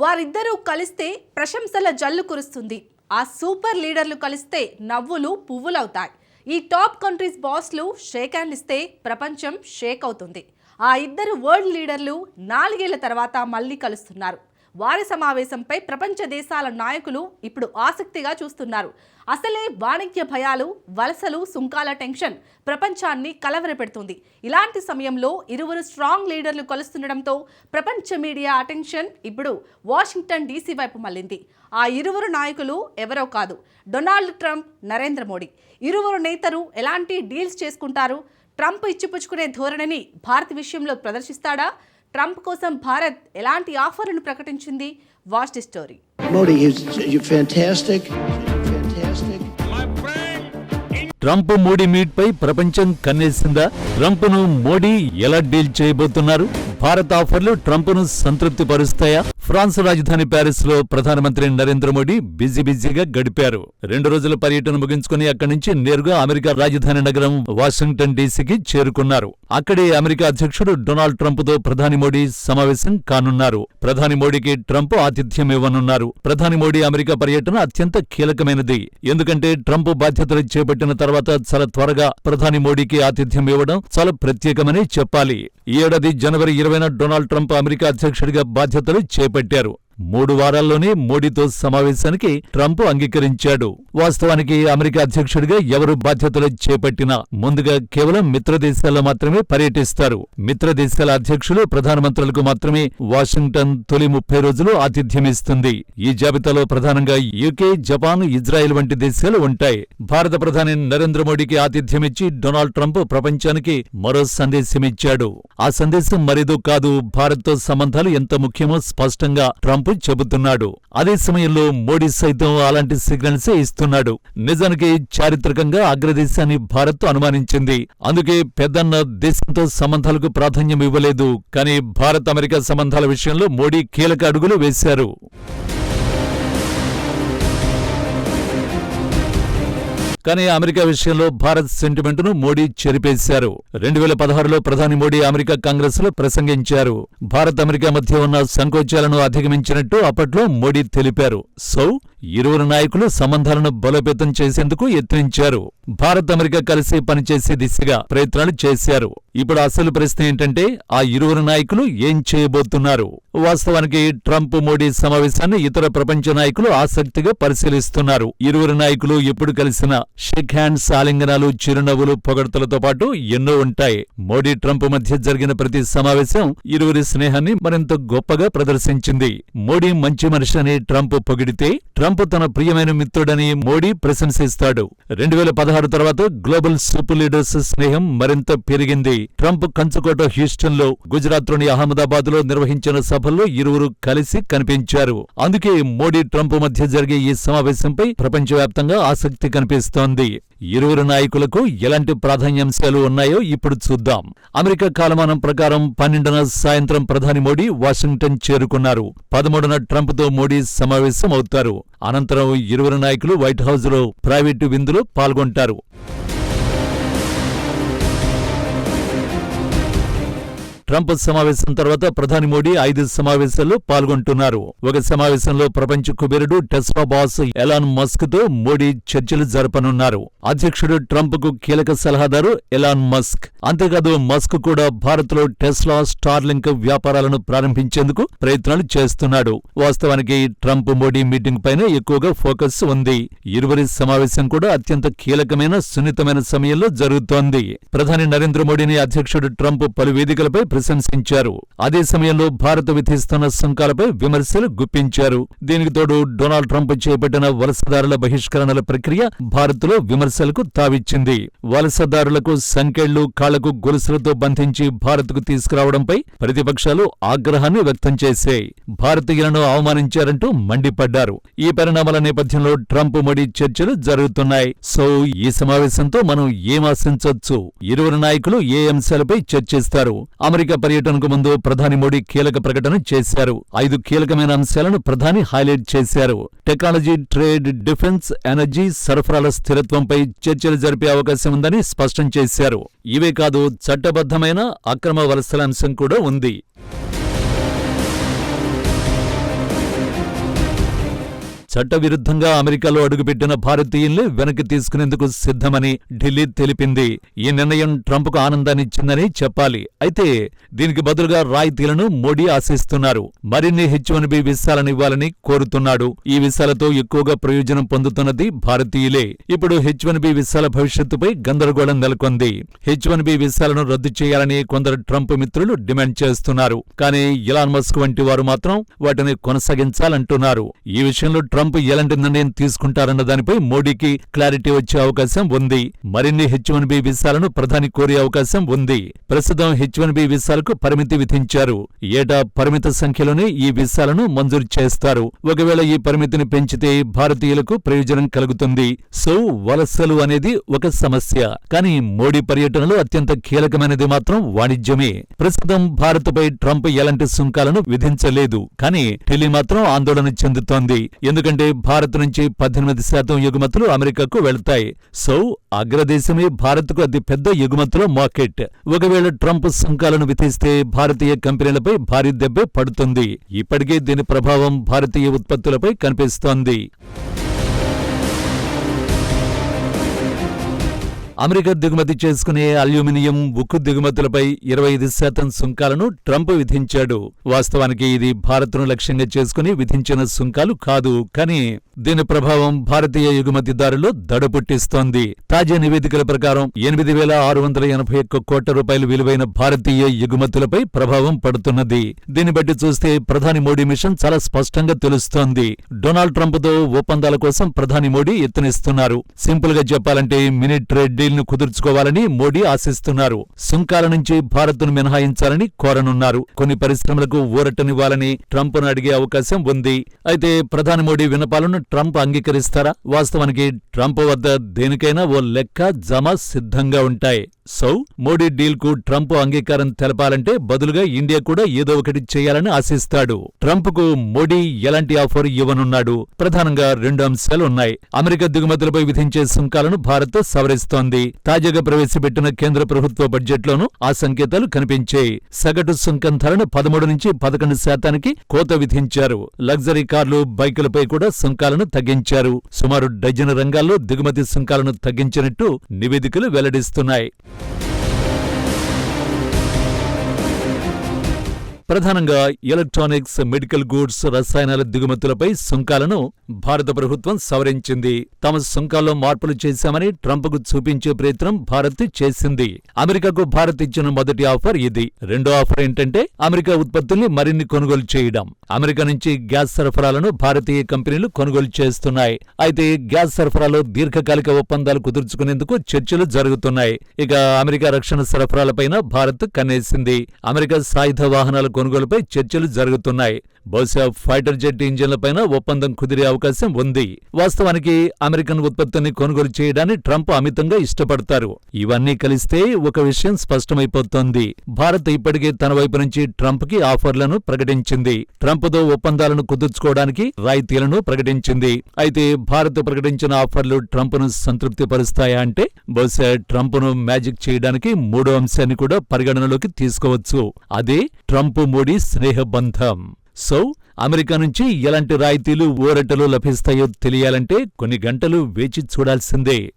వారిద్దరూ కలిస్తే ప్రశంసల జల్లు కురుస్తుంది. ఆ సూపర్ లీడర్లు కలిస్తే నవ్వులు పువ్వులవుతాయి. ఈ టాప్ కంట్రీస్ బాస్లు షేక్ హ్యాండ్ ఇస్తే ప్రపంచం షేక్ అవుతుంది. ఆ ఇద్దరు వరల్డ్ లీడర్లు నాలుగేళ్ళ తర్వాత మళ్ళీ కలుస్తున్నారు. వారి సమావేశంపై ప్రపంచ దేశాల నాయకులు ఇప్పుడు ఆసక్తిగా చూస్తున్నారు. అసలే వాణిజ్య భయాలు వలసలు సుంకాల టెన్షన్ ప్రపంచాన్ని కలవరపెడుతుంది. ఇలాంటి సమయంలో ఇరువురు స్ట్రాంగ్ లీడర్లు కలుస్తుండడంతో ప్రపంచ మీడియా అటెన్షన్ ఇప్పుడు వాషింగ్టన్ డీసీ వైపు మళ్ళింది. ఆ ఇరువురు నాయకులు ఎవరో కాదు డొనాల్డ్ ట్రంప్ నరేంద్ర మోడీ. ఇరువురు నేతలు ఎలాంటి డీల్స్ చేసుకుంటారు? ట్రంప్ ఇచ్చిపుచ్చుకునే ధోరణిని భారత్ విషయంలో ప్రదర్శిస్తాడా? ట్రంప్ కోసం భారత్ ఎలాంటి ఆఫర్లను ప్రకటించింది? Watch the story. Trump Modi meet పై ప్రపంచం కన్నేసిందా? ట్రంప్ను మోడీ ఎలా డీల్ చేయబోతున్నారు? భారత్ ఆఫర్లు ట్రంప్ను సంతృప్తి పరుస్తాయా ఫ్రాన్స్ రాజధాని ప్యారిస్లో ప్రధానమంత్రి నరేంద్ర మోడీ బిజీ బిజీగా గడిపారు. రెండు రోజుల పర్యటన ముగించుకుని అక్కడి నుంచి నేరుగా అమెరికా రాజధాని నగరం వాషింగ్టన్ డీసీకి చేరుకున్నారు. అక్కడే అమెరికా అధ్యక్షుడు డొనాల్డ్ ట్రంప్తో ప్రధాని మోడీ సమావేశం కానున్నారు. ప్రధాని మోడీకి ట్రంప్ ఆతిథ్యం ఇవ్వనున్నారు. ప్రధాని మోడీ అమెరికా పర్యటన అత్యంత కీలకమైనది. ఎందుకంటే ట్రంప్ బాధ్యతలు చేపట్టిన తర్వాత చాలా త్వరగా ప్రధాని మోడీకి ఆతిథ్యం ఇవ్వడం చాలా ప్రత్యేకమని చెప్పాలి. ఈ ఏడాది జనవరి ఇరవైన డొనాల్డ్ ట్రంప్ అమెరికా అధ్యక్షుడిగా బాధ్యతలు చేపట్టారు. మూడు వారాల్లోనే మోడీతో సమావేశానికి ట్రంప్ అంగీకరించాడు. వాస్తవానికి అమెరికా అధ్యక్షుడిగా ఎవరు బాధ్యతలు చేపట్టినా ముందుగా కేవలం మిత్రదేశాల్లో మాత్రమే పర్యటిస్తారు. మిత్రదేశాల అధ్యక్షులు ప్రధానమంత్రులకు మాత్రమే వాషింగ్టన్ తొలి ముప్పై రోజులు ఆతిథ్యమిస్తుంది ఈ జాబితాలో ప్రధానంగా యూకే జపాన్ ఇజ్రాయెల్ వంటి దేశాలు ఉంటాయి. భారత ప్రధాని నరేంద్ర మోడీకి ఆతిథ్యమిచ్చి డొనాల్డ్ ట్రంప్ ప్రపంచానికి మరో సందేశమిచ్చాడు ఆ సందేశం మరేదో కాదు భారత్తో సంబంధాలు ఎంత ముఖ్యమో స్పష్టంగా ట్రంప్ చెబుతున్నాడు. అదే సమయంలో మోడీ సైతం అలాంటి సిగ్నల్సే ఇస్తున్నాడు. నిజానికి చారిత్రకంగా అగ్రదేశాన్ని భారత్ అనుమానించింది. అందుకే పెద్దన్న దేశంతో సంబంధాలకు ప్రాధాన్యం ఇవ్వలేదు. కానీ భారత్ అమెరికా సంబంధాల విషయంలో మోడీ కీలక అడుగులు వేశారు. కానీ అమెరికా విషయంలో భారత్ సెంటిమెంటును మోడీ చెరిపేశారు. రెండు వేల పదహారులో ప్రధాని మోడీ అమెరికా కాంగ్రెస్లో ప్రసంగించారు. భారత్ అమెరికా మధ్య ఉన్న సంకోచాలను అధిగమించినట్టు అప్పట్లో మోడీ తెలిపారు. సో ఇరువురు నాయకులు సంబంధాలను బలోపేతం చేసేందుకు యత్నించారు. భారత్ అమెరికా కలిసి పనిచేసే దిశగా ప్రయత్నాలు చేశారు. ఇప్పుడు అసలు ప్రశ్న ఏంటంటే ఆ ఇరువురు నాయకులు ఏం చేయబోతున్నారు? వాస్తవానికి ట్రంప్ మోడీ సమావేశాన్ని ఇతర ప్రపంచ నాయకులు ఆసక్తిగా పరిశీలిస్తున్నారు. ఇరువురు నాయకులు ఎప్పుడు కలిసినా షేక్ హ్యాండ్స్ ఆలింగనాలు చిరునవ్వులు పొగడ్తలతో పాటు ఎన్నో ఉంటాయి. మోడీ ట్రంప్ మధ్య జరిగిన ప్రతి సమావేశం ఇరువురి స్నేహాన్ని మరింత గొప్పగా ప్రదర్శించింది. మోడీ మంచి మనిషి అని ట్రంప్ పొగిడితే ట్రంప్ తన ప్రియమైన మిత్రుడని మోడీ ప్రశంసిస్తాడు. రెండు వేల పదహారు తర్వాత గ్లోబల్ సూపర్ లీడర్స్ స్నేహం మరింత పెరిగింది. ట్రంప్ కంచుకోట హ్యూస్టన్లో గుజరాత్లోని అహ్మదాబాద్లో నిర్వహించిన సభల్లో ఇరువురు కలిసి కనిపించారు. అందుకే మోడీ ట్రంప్ మధ్య జరిగే ఈ సమావేశంపై ప్రపంచవ్యాప్తంగా ఆసక్తి కనిపిస్తోంది. ఇరువురు నాయకులకు ఎలాంటి ప్రాధాన్యాంశాలు ఉన్నాయో ఇప్పుడు చూద్దాం. అమెరికా కాలమానం ప్రకారం పన్నెండున సాయంత్రం ప్రధాని మోడీ వాషింగ్టన్ చేరుకున్నారు. పదమూడున ట్రంప్తో మోడీ సమావేశం అవుతారు అనంతరం ఇరువురు నాయకులు వైట్ హౌస్లో ప్రైవేటు విందులో పాల్గొంటారు. ట్రంప్ సమావేశం తర్వాత ప్రధాని మోడీ ఐదు సమావేశాల్లో పాల్గొంటున్నారు. ఒక సమావేశంలో ప్రపంచ కుబేరుడు టెస్లా బాస్ ఎలాన్ మస్క్తో మోడీ చర్చలు జరపనున్నారు. అధ్యక్షుడు ట్రంప్కు కీలక సలహాదారు ఎలాన్ మస్క్. అంతేకాదు మస్క్ కూడా భారత్లో టెస్లా స్టార్లింక్ వ్యాపారాలను ప్రారంభించేందుకు ప్రయత్నాలు చేస్తున్నాడు. వాస్తవానికి ట్రంప్ మోడీ మీటింగ్ పైన ఎక్కువగా ఫోకస్ ఉంది. ఇరువురి సమావేశం కూడా అత్యంత కీలకమైన సున్నితమైన సమయంలో జరుగుతోంది. ప్రధాని నరేంద్ర మోడీని అధ్యక్షుడు ట్రంప్ పలు వేదికలపై ప్రశంసించారు. అదే సమయంలో భారత్ విధిస్తున్న సుంకాలపై విమర్శలు గుప్పించారు. దీనికి తోడు డొనాల్డ్ ట్రంప్ చేపట్టిన వలసదారుల బహిష్కరణల ప్రక్రియ భారత్లో విమర్శలకు తావిచ్చింది. వలసదారులకు సంకెళ్ళు కాళ్ళకు గొలుసులతో బంధించి భారత్కు తీసుకురావడంపై ప్రతిపక్షాలు ఆగ్రహాన్ని వ్యక్తం చేశాయి. భారతీయులను అవమానించారంటూ మండిపడ్డారు. ఈ పరిణామాల నేపథ్యంలో ట్రంప్ మోడీ చర్చలు జరుగుతున్నాయి. సో ఈ సమావేశంతో మనం ఏం ఆశించొచ్చు? ఇరువురు నాయకులు ఏ అంశాలపై చర్చిస్తారు? అమెరికా పర్యటనకు ముందు ప్రధాని మోడీ కీలక ప్రకటన చేశారు. ఐదు కీలకమైన అంశాలను ప్రధాని హైలైట్ చేశారు. టెక్నాలజీ ట్రేడ్ డిఫెన్స్ ఎనర్జీ సరఫరాల స్థిరత్వంపై చర్చలు జరిపే అవకాశం ఉందని స్పష్టం చేశారు. ఇవే కాదు చట్టబద్ధమైన అక్రమ వలసల అంశం కూడా ఉంది. చట్టవిరుద్ధంగా అమెరికాలో అడుగుపెట్టిన భారతీయుల్ని వెనక్కి తీసుకునేందుకు సిద్ధమని ఢిల్లీ తెలిపింది. ఈ నిర్ణయం ట్రంప్కు ఆనందాన్నిచ్చిందని చెప్పాలి. అయితే దీనికి బదులుగా రాయితీలను మోడీ ఆశిస్తున్నారు. మరిన్ని హెచ్ వన్ బి వీసాలను ఇవ్వాలని కోరుతున్నాడు. ఈ వీసాలతో ఎక్కువగా ప్రయోజనం పొందుతున్నది భారతీయులే. ఇప్పుడు హెచ్ వన్ బి వీసాల భవిష్యత్తుపై గందరగోళం నెలకొంది. హెచ్ వన్ బి వీసాలను రద్దు చేయాలని కొందరు ట్రంప్ మిత్రులు డిమాండ్ చేస్తున్నారు. కానీ ఇలాన్ మస్క్ వంటి వారు మాత్రం వాటిని కొనసాగించాలంటున్నారు. ఈ విషయంలో ట్రంప్ ఎలాంటి నిర్ణయం తీసుకుంటారన్న దానిపై మోడీకి క్లారిటీ వచ్చే అవకాశం ఉంది. మరిన్ని హెచ్ వన్ బి వీసాలను ప్రధాని కోరే అవకాశం ఉంది. ప్రస్తుతం హెచ్ వన్ బి వీసాలకు పరిమితి విధించారు. ఏటా పరిమిత సంఖ్యలోనే ఈ వీసాలను మంజూరు చేస్తారు. ఒకవేళ ఈ పరిమితిని పెంచితే భారతీయులకు ప్రయోజనం కలుగుతుంది. సో వలసలు అనేది ఒక సమస్య. కానీ మోడీ పర్యటనలో అత్యంత కీలకమైనది మాత్రం వాణిజ్యమే. ప్రస్తుతం భారత్పై ట్రంప్ ఎలాంటి సుంకాలను విధించలేదు. కానీ ఢిల్లీ మాత్రం ఆందోళన చెందుతోంది. ఎందుకంటే భారత్ నుంచి పద్దెనిమిది శాతం ఎగుమతులు అమెరికాకు వెళ్తాయి. సో అగ్రదేశమే భారత్కు అతి పెద్ద ఎగుమతుల మార్కెట్. ఒకవేళ ట్రంప్ సుంకాలను విధిస్తే భారతీయ కంపెనీలపై భారీ దెబ్బే పడుతుంది. ఇప్పటికే దీని ప్రభావం భారతీయ ఉత్పత్తులపై కనిపిస్తోంది. అమెరికా దిగుమతి చేసుకునే అల్యూమినియం ఉక్కు దిగుమతులపై ఇరవై ఐదు శాతం సుంకాలను ట్రంప్ విధించాడు. వాస్తవానికి ఇది భారత్ను లక్ష్యంగా చేసుకుని విధించిన సుంకాలు కాదు కానీ దీని ప్రభావం భారతీయ ఎగుమతిదారులు దడ పుట్టిస్తోంది తాజా నివేదికల ప్రకారం ఎనిమిది వేల ఆరు వందల ఎనభై ఒక్క కోట్ల రూపాయలు విలువైన భారతీయ ఎగుమతులపై ప్రభావం పడుతున్నది. దీన్ని బట్టి చూస్తే ప్రధాని మోడీ మిషన్ చాలా స్పష్టంగా తెలుస్తోంది. డొనాల్డ్ ట్రంప్తో ఒప్పందాల కోసం ప్రధాని మోడీ ఎత్తునిస్తున్నారు. సింపుల్గా చెప్పాలంటే మినీ ట్రేడ్ డీల్ కుదుర్చుకోవాలని మోడీ ఆశిస్తున్నారు. సుంకాల నుంచి భారత్ను మినహాయించాలని కోరనున్నారు. కొన్ని పరిశ్రమలకు ఊరటనివ్వాలని ట్రంప్ను అడిగే అవకాశం ఉంది. అయితే ప్రధాని మోడీ విన్నపాలను ట్రంప్ అంగీకరిస్తారా? వాస్తవానికి ట్రంప్ వద్ద దేనికైనా ఓ లెక్క జమ సిద్ధంగా ఉంటాయి. సో మోడీ డీల్కు ట్రంప్ అంగీకారం తెలపాలంటే బదులుగా ఇండియా కూడా ఏదో ఒకటి చేయాలని ఆశిస్తాడు. ట్రంప్కు మోడీ ఎలాంటి ఆఫర్ ఇవ్వనున్నాడు? ప్రధానంగా రెండు అంశాలు ఉన్నాయి అమెరికా దిగుమతులపై విధించే సుంకాలను భారత్ సవరిస్తోంది. తాజాగా ప్రవేశపెట్టిన కేంద్ర ప్రభుత్వ బడ్జెట్లోనూ ఆ సంకేతాలు కనిపించాయి. సగటు సుంకం ధరను పదమూడు నుంచి పదకొండు శాతానికి కోత విధించారు. లగ్జరీ కార్లు బైకులపై కూడా సుంకాలను తగ్గించారు. సుమారు డజన్ రంగాల్లో దిగుమతి సుంకాలను తగ్గించినట్టు నివేదికలు వెల్లడిస్తున్నాయి. ప్రధానంగా ఎలక్ట్రానిక్స్ మెడికల్ గూడ్స్ రసాయనాల దిగుమతులపై సుంకాలను భారత ప్రభుత్వం సవరించింది. తమ సుంకాల్లో మార్పులు చేశామని ట్రంప్కు చూపించే ప్రయత్నం భారత్ చేసింది. అమెరికాకు భారత్ ఇచ్చిన మొదటి ఆఫర్ ఇది. రెండో ఆఫర్ ఏంటంటే అమెరికా ఉత్పత్తుల్ని మరిన్ని కొనుగోలు చేయడం. అమెరికా నుంచి గ్యాస్ సరఫరాలను భారతీయ కంపెనీలు కొనుగోలు చేస్తున్నాయి. అయితే గ్యాస్ సరఫరాలో దీర్ఘకాలిక ఒప్పందాలు కుదుర్చుకునేందుకు చర్చలు జరుగుతున్నాయి. ఇక అమెరికా రక్షణ సరఫరాలపైన భారత్ కన్నేసింది. అమెరికా సాయుధ వాహనాల కొనుగోలుపై చర్చలు జరుగుతున్నాయి. బహుశా ఫైటర్ జెట్ ఇంజిన్లపైన ఒప్పందం కుదిరే అవకాశం ఉంది. వాస్తవానికి అమెరికన్ ఉత్పత్తిని కొనుగోలు చేయడాన్ని ట్రంప్ అమితంగా ఇష్టపడతారు. ఇవన్నీ కలిస్తే ఒక విషయం స్పష్టమైపోతోంది. భారత్ ఇప్పటికే తన వైపు నుంచి ట్రంప్కి ఆఫర్లను ప్రకటించింది. ట్రంప్తో ఒప్పందాలను కుదుర్చుకోవడానికి రాయితీలను ప్రకటించింది. అయితే భారత్ ప్రకటించిన ఆఫర్లు ట్రంప్ను సంతృప్తిపరుస్తాయా అంటే బహుశా ట్రంప్ను మ్యాజిక్ చేయడానికి మూడో అంశాన్ని కూడా పరిగణనలోకి తీసుకోవచ్చు. అదే ట్రంప్ మోడీ స్నేహబంధం. సో అమెరికా నుంచి ఎలాంటి రాయితీలు ఊరటలు లభిస్తాయో తెలియాలంటే కొన్ని గంటలు వేచి చూడాల్సిందే.